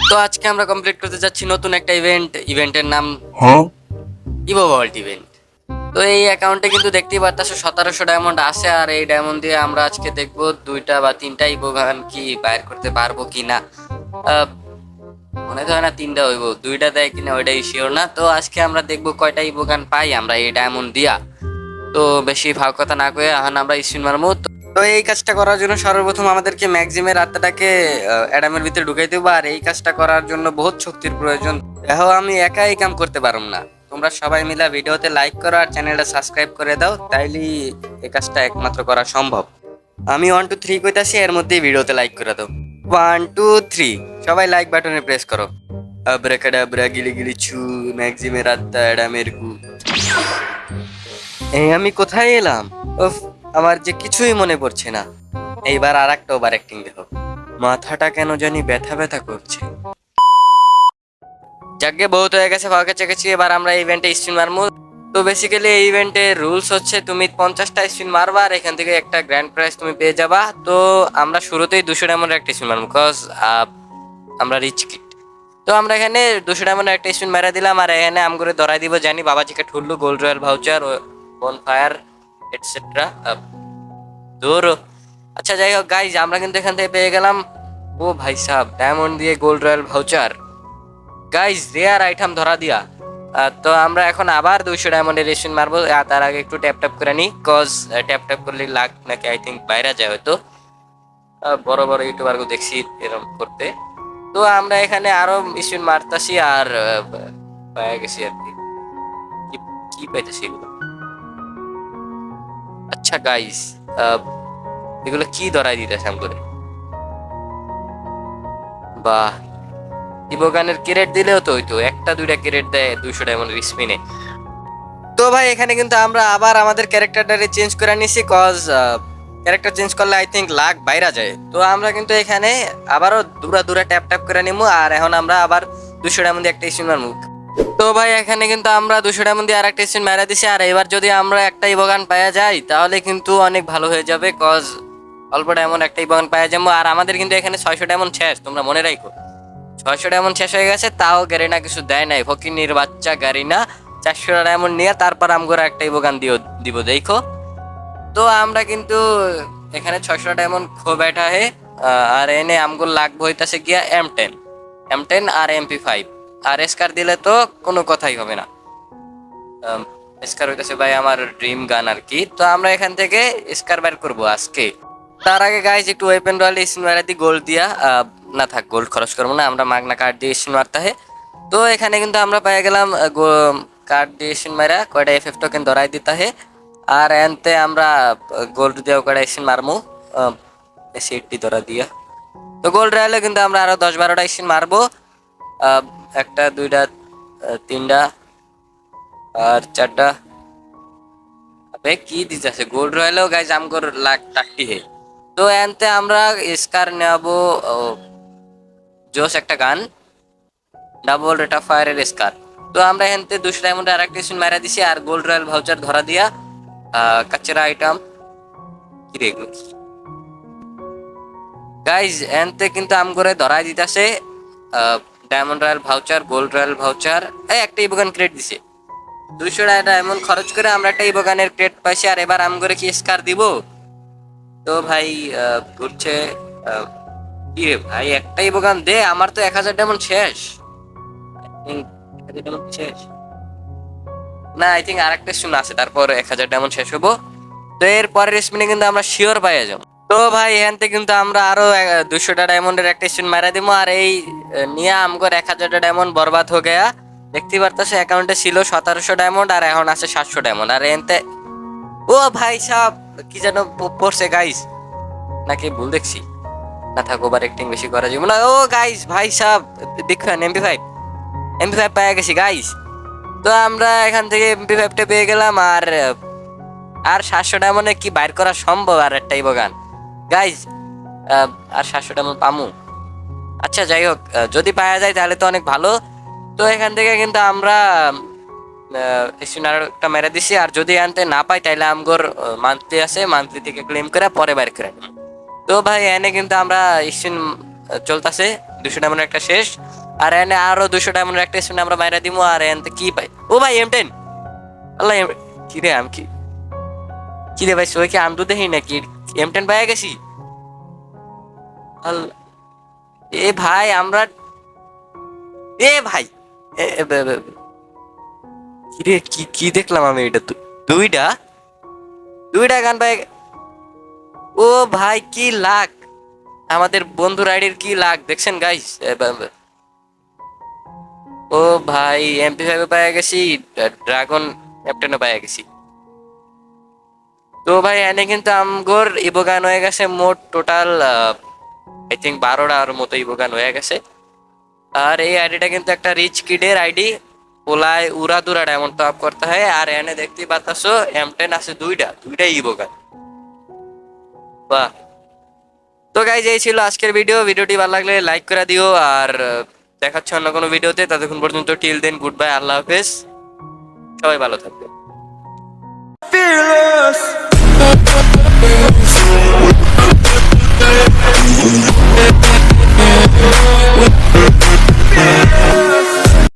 তো আজকে আমরা কমপ্লিট করতে যাচ্ছি নতুন একটা ইভেন্ট ইভেন্টের নাম Huh? ইভো ওয়ার্ল্ড ইভেন্ট তো এই অ্যাকাউন্টে কিন্তু দেখতেই পারতেছো সতেরোশো ডায়মন্ড আছে আর এই ডায়মন্ড দিয়ে আমরা আজকে দেখব দুইটা বা তিনটা ইভো গান কি বাইর করতে পারব কি না মনে হয় না তিনটা হইব দুইটা দেয় কিনা ওইটাই শিওর না। তো আজকে আমরা দেখব কয়টা ইভো গান পাই আমরা এই ডায়মন্ড দিয়া। তো বেশি ভাব কথা না কয়ে এখন আমরা স্পিন মারবো। তো- তো এই কাজটা করার জন্য সর্বপ্রথম আমাদেরকে ম্যাক্সিমের আত্মাটাকে অ্যাডামের ভিতরে ঢুকাই দেবো। আর এই কাজটা করার জন্য বহুত শক্তির প্রয়োজন। দেখো, আমি একা এই কাম করতে পারুম না। তোমরা সবাই মিলে ভিডিওতে লাইক করো আর চ্যানেলটা সাবস্ক্রাইব করে দাও। তাইলেই এই কাজটা একমাত্র করা সম্ভব। আমি ওয়ান টু থ্রি কইতাছি, এর মধ্যেই ভিডিওতে লাইক করে দাও। ওয়ান টু থ্রি সবাই লাইক বাটনে প্রেস করো। আব্রাকাডাব্রা গিলি গিলি, ছু, ম্যাক্সিমের আত্মা, অ্যাডামের এই, আমি কোথায় এলাম? উফ আমার যে কিছুই মনে পড়ছে না। এইবার আর একটা ওভার অ্যাক্টিং দেখো মাথাটা কেন জানি ব্যথা ব্যথা করছে। যাকে বহুত হয়ে গেছে ফাঁকা চেকেছি। এবার আমরা ইভেন্টে স্পিন মারবো তো বেসিক্যালি এই ইভেন্টের রুলস হচ্ছে, তুমি পঞ্চাশটা স্পিন মারবা আর এখান থেকে একটা গ্র্যান্ড প্রাইজ তুমি পেয়ে যাবা। তো আমরা শুরুতেই দুশো ডায়মন্ডের একটা স্পিন মারবো বিকজ আমরা রিচ কিট তো আমরা এখানে দুশো ডায়মন্ডের একটা স্পিন মেরে দিলাম। আর এখানে আম করে ধরাই দিব। জানি বাবাজিকে ঠুল্লু gold royal voucher bonfire etcetera দূর আচ্ছা যাই হোক গাইজ আমরা কিন্তু এখান থেকে পেয়ে গেলাম। ও ভাই সাহ ডায়মন্ড দিয়ে gold royal voucher guys rare item ধরা দিয়া। তো আমরা এখন আবার দুইশো ডায়মন্ডের রেশন মারবো। তার আগে একটু ট্যাপ ট্যাপ করে নিই কজ ট্যাপ ট্যাপ করলে লাগ নাকি আই থিঙ্ক বাইরে যায় হয়তো। বড় বড় ইউটিউবারকে দেখছি এরকম করতে। তো আমরা এখানে আরও স্পিন মারতাছি আর পেয়ে গেছি আর কি- কি পাইতেছি এগুলো? আচ্ছা গাইস এগুলো কি ধরাই দিতেছে আম করে বাহ, ইবোগানের ক্যারেট দিলেও তো হইতো। একটা, দুইটা ক্যারেট দেয় দুইশো ডায়মন্ডের স্পিনে তো ভাই, এখানে কিন্তু আমরা আবার আমাদের ক্যারেক্টারটারে চেঞ্জ করে নিছি কজ ক্যারেক্টার চেঞ্জ করলে আই থিঙ্ক লাখ বাইরা যায়। তো আমরা কিন্তু এখানে আবারও দূরা দূরা ট্যাপ ট্যাপ করে নিবো আর এখন আমরা আবার দুশো ডায়মন্ড একটা স্পিন মারবো তো ভাই, এখানে কিন্তু আমরা দুশো ডায়মন্ড দিয়ে আর একটা স্পিন মারা দিছি। আর এবার যদি আমরা একটা ইবোগান পাওয়া যাই, তাহলে কিন্তু অনেক ভালো হয়ে যাবে কজ অল্প ডায়মন্ড একটা ইবোগান পাওয়া যাব। আর আমাদের কিন্তু এখানে ছয়শো ডায়মন্ড শেষ, তোমরা মনে রাখো। ছয়শো ডায়মন্ড শেষ হয়ে গেছে, তাও গারিনা কিছু দেয় নাই। ফকিনির বাচ্চা গারিনা, চারশো ডায়মন্ড নিয়ে তারপর আমগোরা একটা ইবোগান দিও, দিব, দেখো। তো আমরা কিন্তু এখানে ছয়শো ডায়মন্ড খো ব্যাঠা হে আর এনে আমগুলো লাগবে হইতাছে গিয়া এম টেন এম টেন আর এমপি ফাইভ আর এসকার দিলে তো কোনো কথাই হবে না। এসকার হইতাছে ভাই আমার ড্রিম গান আর কি। তো আমরা এখান থেকে এসকার বের করব আজকে। তার আগে গাইজ একটু ওয়েপেন রয়াল স্পিন দিই গোল্ড দিয়া না থাক গোল্ড খরচ করব না, আমরা মাগনা কার্ড দিয়ে স্পিন মারতে হয় তো এখানে কিন্তু আমরা পেয়ে গেলাম কার্ড দিয়ে স্পিন মারা কয়টা এফ এফ টোকেন ধরাই দিতে হয়। আর এনতে আমরা গোল্ড দিয়ে কয়টা স্পিন মারমু। সিটটি ধরা দিয়া। তো গোল্ড রয়ালে কিন্তু আমরা আরও দশ বারোটা স্পিন মারবো। একটা, দুইটা তিনটা, আর চারটা। আবে, কি দিতেছে গোল্ড রয়্যালও গাইজ আমগর লাখ টাকটি হে। তো এনতে আমরা স্কার নেব জোস একটা গান। ডাবল রেট অফ ফায়ারের স্কার। তো আমরা এনতে দুশো ডায়মন্ডে আর একটা মারা দিছি, আর গোল্ড রয়্যাল ভাউচার ধরা দিয়া কাচরা আইটেম কি রে গাইজ এনতে কিন্তু আমগরে ধরাই দিতেছে diamond royal voucher gold royal voucher এই একটা ইবোগান ক্রেডিট দিছে। দুইশো ডায়মন্ড খরচ করে আমরা একটা ইবোগানের ক্রেট পাইছি আর এবার আম করে কি স্কার দিব? তো ভাই ঘুরছে কি ভাই, একটা ইবোগান দে, আমার তো এক হাজার ডায়মন্ড শেষ। I think 1000 diamond শেষ? না আই থিঙ্ক আর একটা শুন আছে, তারপর এক হাজার ডায়মন্ড শেষ হব। তো এর পরের স্পিনে কিন্তু আমরা শিওর পাইয়া যাব। তো ভাই, এখান থেকে কিন্তু আমরা আরও দুশোটা ডায়মন্ডের একটা স্পিন মারা দিব আর এই নিয়ে আমগর এক হাজারটা ডায়মন্ড বরবাদ হয়ে গেয়া। দেখতে পারতেছে অ্যাকাউন্টে ছিল সতেরোশো ডায়মন্ড আর এখন আছে সাতশো ডায়মন্ড আর এনতে, ও ভাই সাহ কি যেন পড়ছে গাইস নাকি ভুল দেখছি। না থাকো, ওভার অ্যাক্টিং বেশি করা যাবে না। ও গাইস ভাই সাহ ফ্যান এমপি ফাইভ এমপি ফাইভ পেয়ে গেছি গাইস তো আমরা এখান থেকে এমপি ফাইভটা পেয়ে গেলাম। আর আর সাতশো ডায়মন্ডে কি বাইর করা সম্ভব? আর একটাই বগান গাইজ আর সাতশো ডায়মন্ড পামু। আচ্ছা যাই হোক যদি পাওয়া যায় তাহলে তো অনেক ভালো। তো এখান থেকে কিন্তু আমরা একটা মেরে দিছি। আর যদি আনতে না পাই, তাহলে আমগর মান্থলি আছে মান্থলি থেকে ক্লেম করে পরে বাইর করে তো ভাই, এনে কিন্তু আমরা স্টিন চলতেছে। দুশো ডায়মন্ড একটা শেষ। আর এনে আরও দুশো ডায়মন্ড একটা স্পিন আমরা মাইরা দিব আর এনতে কি পাই? ও ভাই এম টেন আল্লাহ কি রে আমি কি রে ভাই, সবাই কি আমি তো দেখি নাকি? এম টেন পাই গেছি। এ ভাই, আমরা এ ভাই বে। কি কি দেখলাম আমি এটা? দুইটা দুইটা গান পাই ও ভাই, কি লাগ। আমাদের বন্ধুর রাইডের কি লাগ, দেখছেন গাইস ও ভাই এমপি ফাইভে পাইয়া গেছি ড্রাগন ক্যাপ্টেনও পাইয়া গেছি। তো ভাই, এনে কিন্তু আমগোর ইবোগান হয়ে গেছে মোট টোটাল আই থিঙ্ক বারোটা আর মতো ইবোগান হয়ে গেছে। আর এই আইডিটা কিন্তু একটা রিচ কিডের আইডি। ওলায় উড়া দুরা ডায়মন্ড টপ করতে হয়। আর এনে দেখতেই পাচ্ছ এম টেন আছে দুইটা, দুইটাই ইবোগান। বাহ। তো গাইজ এই ছিল আজকের ভিডিও ভিডিওটি ভালো লাগলে লাইক করে দিও। আর দেখাচ্ছে অন্য কোনো ভিডিওতে ততক্ষণ পর্যন্ত টিল দেন গুড বাই আল্লাহ হাফেজ। সবাই ভালো থাকবে